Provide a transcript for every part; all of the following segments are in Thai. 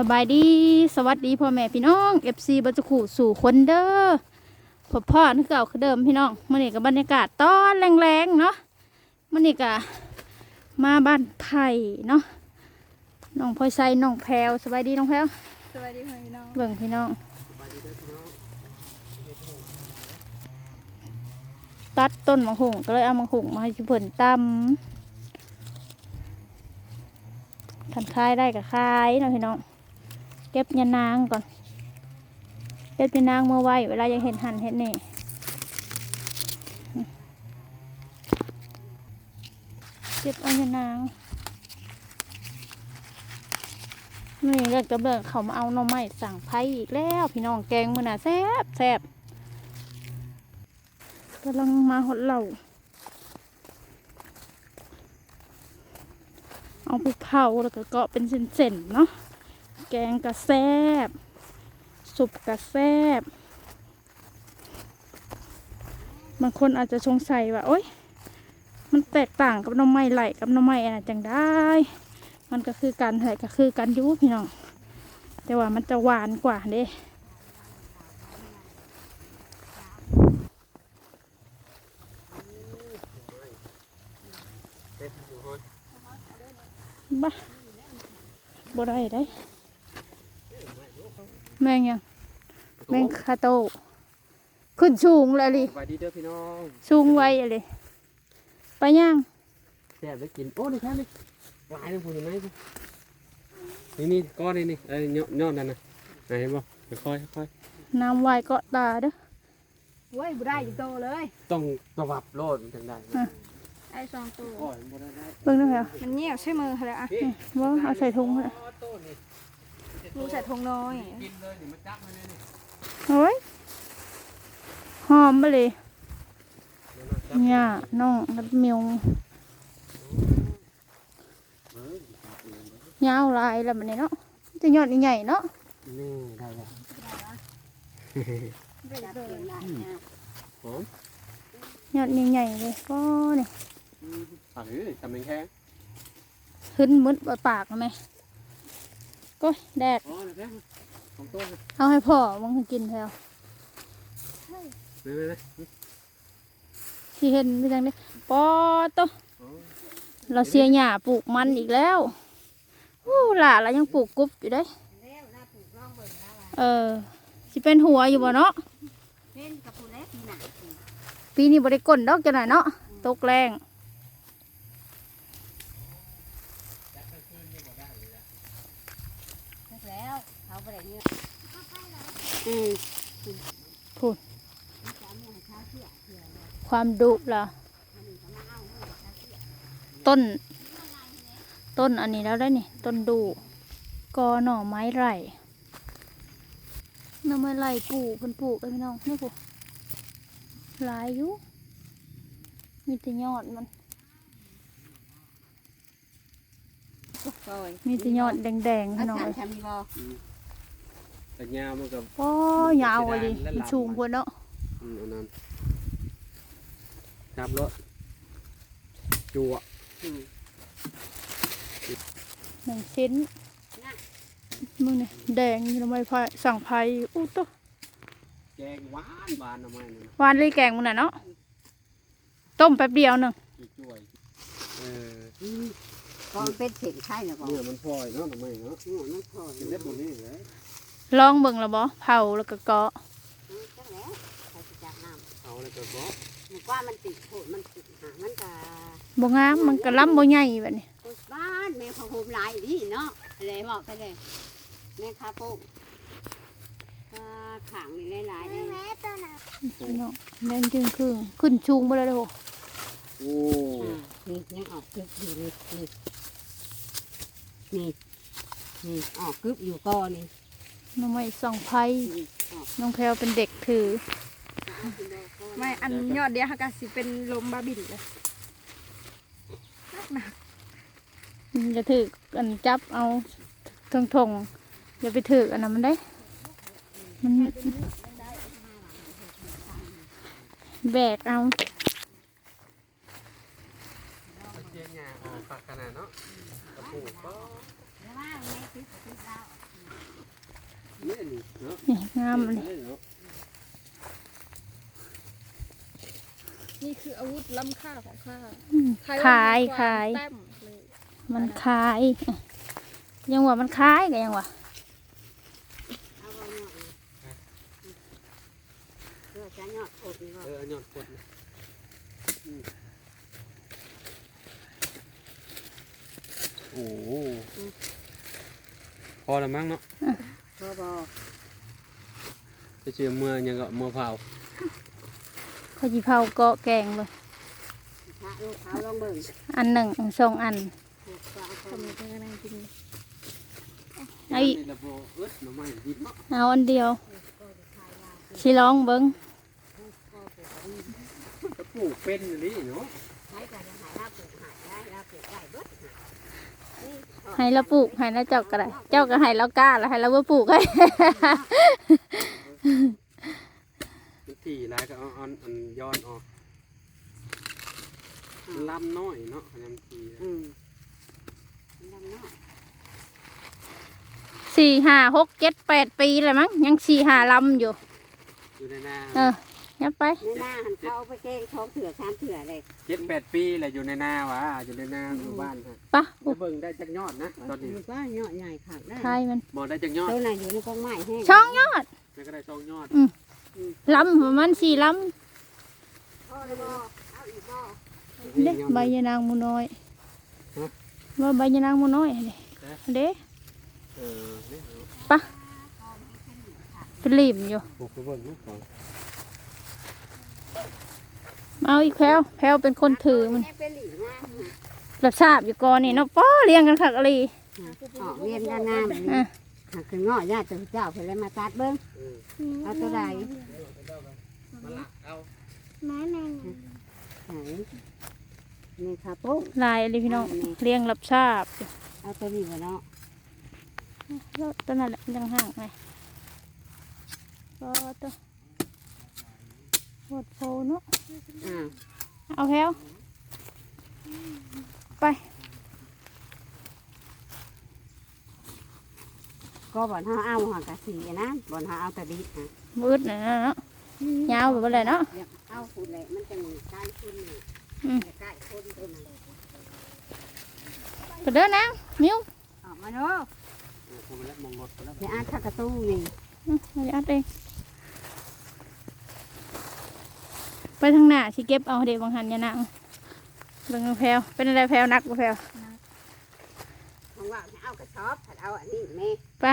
สบายดีสวัสดีพ่อแม่พี่น้องเอฟซีบัจจุขู่สู่คนเด้อพ่อพ่อนึกเก่าคือเดิมพี่น้องมื่อนี้กับบรรยากาศตอนแรงๆเนาะมื่อนี้กะมาบ้านไผ่เนาะน้องพลอยไซน้องแพรวสบายดีน้องแพรวสวัสดีค่ะพี่น้องเบิ่งพี่น้องตัดต้นมะฮุ่งก็เลยเอามะฮุ่งมาให้ชิเพิ่นตำทันคายได้กับคายเนาะพี่น้องเก็บยานางก่อน เก็บยานางเมื่อไว้ เวลายังเห็นหันเห็นนี่เก็บเอายานางนี่เลิกจะเบิกเขามาเอาหน่อไม้สั่งไผ่อีกแล้ว พี่น้องแกงมือหน่ะแซ่บแซ่บกำลังมาหดเหล่าเอาไปเผาแล้วก็เกาะเป็นเส้นๆเนาะ แกงกระแซบ สุปกระแซบ บางคนอาจจะสงสัยว่า โอ๊ย มันแตกต่างกับน้ำไม้ไหลกับน้ำไม้อะไรจังได้ มันก็คือกันไหลก็คือกันยุพี่น้อง แต่ว่ามันจะหวานกว่าเด้บ้าบ่ได้ได้ แมงยังแมงคาโต ขึ้นสูงเลยลิสวัสดีเด้อพี่น้องสูงไว้เลยไปย่างแซ่บได้กิน โอ้นี่แค่นี้หลายเลยพูดเห็นไหมนี่นี่ก้อนนี่นี่เอ้ยยอดยอดนั่นนะไหนเห็นบ่ค่อยค่อยน้ำไวเกาะตาเด้อเว้ยบุได้อยู่โตเลย ต้องระวับโลดมันถึงได้อะไอ้สองตัวโอ้ยบ่ได้ได้เบิ่งด้วยเหรอมันเงียบใช่มือเขาเลยอะพี่ว่าเอาใส่ถุงเลย โต้นี่มูใส่ทงน้อยกินเลยนี่มันจับมาเลยนี่โอ้ยหอมไปเลยเดี๋ยวนะจับเนี่ยน้องรัดเมียวเอ้ยยาวลายแล้วมันเนี่ยเนาะจะยอดใหญ่ๆเนาะนี่ได้แล้วหอมยอดใหญ่ๆเลยก็เนี่ยปากเอ้ยทำเป็นแค่ขึ้นมึดปากๆไหม ก็แดดอ๋อนี่แค่ของโต้นี่เอาให้พ่อมึงให้กินแถวนี่นี่นี่ที่เห็นไม่จังเลยปอโตะอ๋อเราเสียหญ้าปลูกมันอีกแล้วอู้หล่าเรายังปลูกกรุ๊บอยู่ได้ยเออสิเป็นหัวอยู่บ่เนาะเป็นกับผู้เล็กนี่นะปีนี้บริกลดอกจะหน่อยเนาะตกแรง แล้วเขาไปไหนเนี่ย พูดความดุล่ะต้น ต้นอันนี้แล้วได้นี่ ต้นดูกอหน่อไม้ไร่หน่อไม้ไร่ปลูกเพิ่นปลูกเลยพี่น้องนี่ปลูกหลายอยู่มีแต่ยอดมันโอ้ยมีแต่ยอดแดงๆอาพี่น้องจารเอ้ย์ยทำมีบอ แต่ยาวมันกับโอ้ยาวเลยมันสูงกว่าเนาะอืมอันนั้นครับรถจั่วอืมหนึ่งชิ้นมึงเนี่ยแดงทำไมพายสั่งไผ่อู้ตัวแกงหวานหวานทำไมเนี่ยหวานเลยแกงมึงน่ะเนาะต้มแป๊บเดียวหนึ่งจ่วยๆเออก็เป็นเสียงไข่นะบอเนื้อมันพลอยเนาะทำไมเนาะเนื้อมันพลอยเป็นเล็บหมดนี่เลย ลองเบิ่งและบ่เผาแล้วก็เกาะจังแล้วใครจะจับน้เอาเลยก็บอกำมันว่ามันติดโผล่มันติดหามันก็บ่งามมันก็ล้ำบ่ใหญ่แบบนี้บ้านแม่พะโฮมลายดีเนาะอะไรบอกไปเลยแม่คาโป้ก็ขังนี่หลายๆเลยพี่น้องแดงจึงครึ่งขึ้นชูงบ่เลยเด้อโหโอ้อ่านี่ยังออกกึบอยู่นี่นี่นี่นี่ออกกึบอยู่ก้อนนี่ห น้องไม้ส่องไผ่นี่ออกน้องแพรวเป็นเด็กถือ ไม่อันยอดเดียวค่ะก็สิเป็นลมบาบินเลยจะถืออันจับเอาทงทงๆอย่าไปถืออันนั้นมันได้ มันแบกเอาเจียงงาออกปากขนาดเนาะกระปุก นี่นี่เนาะนี่งามเลยเนาะนี่คืออาวุธล้ำค่าของข้าอืมใครว่ขายมีควมขายแต้มเลยมันขายอะยังว่ามันขายกันยังว่าเอาไว้หน่อยเพื่อจะยอดโคตรนี่บ่เออหยอดกดนะอืมโอ้โหพอแล้วมั้งเนาะ พอบ่ จะเชื่อเมื่อยังก็เมื่อเผา เขาจีเผาเกาะแกงเลย พระลูกเขาลองเบิ่ง อันหนึ่งสองอัน ถูกก็เอาค ทำ น ยังไงก็ได้กิน ไอ้ ในระบบเอิดหน่อไม้ดิบเนาะ เอาอันเดียวชิลองเบิ้ง ก็ปลูกเป็นอยู่นี่เนาะ ใช้กันหายลาปลูกหายได้ลาปลูกได้เบิดนี่ ให้เราปลูกให้เราเจ้าก็ได้เจ้าก็ให้เรากล้าแล้วให้เราบ่ปลูกให้มันถี่หลายก็เอาอันอันย้อนออกมันลำน้อยเนาะขยำทีอืมมันดำเนาะสี่ห้าหกเจ็ดแปดปีเลยมั้งยังสี่ห้าลำอยู่อยู่ในนาเออ ยับไปในหน้าหันเขาเอาไปเก้งท้องเถื่อสามเถื่อเลยเจ็ดแปดปีแหละอยู่ในนาวะอยู่ในนาอยู่บ้านฮะปะจะเบิ่งได้จักยอดนะตอนนี้มันก็เหยาะใหญ่ขาดได้ใช่มันบ่ได้จักยอดตัวไหนอยู่ในกองไม้แห้งช่องยอดแล้วก็ได้สองยอดลำประมาณสี่ลพ่อเลยบ่เอาอีกบ่ำเด้ใบยานางมูน้อยว่าใบยานางมูน้อยเด้เด้เออเนี่ยเอาเป็นริมอยู่ปลูกไป เบิ่งเนาะก่อนเอาอีกแพลวแพลวเป็นคนถือมันแเป็นหลีมารับทราบอยู่ก่อนนี่เนาะป้อเลี้ยงกันคักอะไรออกเรียนด้านหน้าแบบนี้อะหากคือเงาะญาติเจ้าเพิ่นเลยมาตัดเบิ่งเออเอาตัวใดมาหลักเอาไหนนี่ค่ะปุ๊บลายอะไรพี่น้องเลี้ยงรับทราบอยู่เอาตัวนี้บ่เนาะแล้วตัวนั้นแหละยังห่างไงก็ตัวโคตรโฟเนาะ อ่าเอาแพลวไป ก็บ่อนเฮาเอาหากะสีนะบ่อนเฮาเอาแตะดิฮะมืดนะเนาะยาวแบบอะไรเนาะอยากเอาพูดแหละมันจะมีใกล้คนนี่อืมใกล้คนตัวนั้นไปเด้อนะมิวออกมาเนาะเออผมไปแล้วมองรถไปแล้วอย่าอ่านทักกระตู้นี่อืมเอาอัดเองไป ทางหน้าสิเก็บเอาเด็กบางหันอยานังเบิ่งแพลวเป็นอะไรแพลวนักบ่แพลวของว่าให้เอากระสอบถ้าเอาอันนี้แม่ไป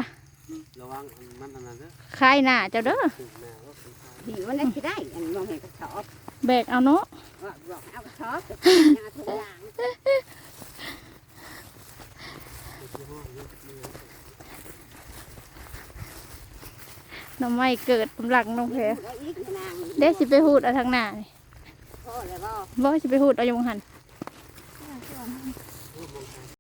ระวังอันมันอันนั้นเด้อคายหน้าเจ้าเด้อถึงแนวว่าเป็นทางดีมันได้สิได้อันบ่ให้กระสอบแบกเอาเนาะว่าบอกให้เอากระสอบจะเป็นยาทุกอย่าง ที่ห้อง นี่มือหน้ำไม่เกิดกำลังน้องแพลวแล้วอีกนางเด้สิไปหูดเอาทางหน้านี่พ่อเลยบ่บ่สิไปหูดเอาอยู่บางหัน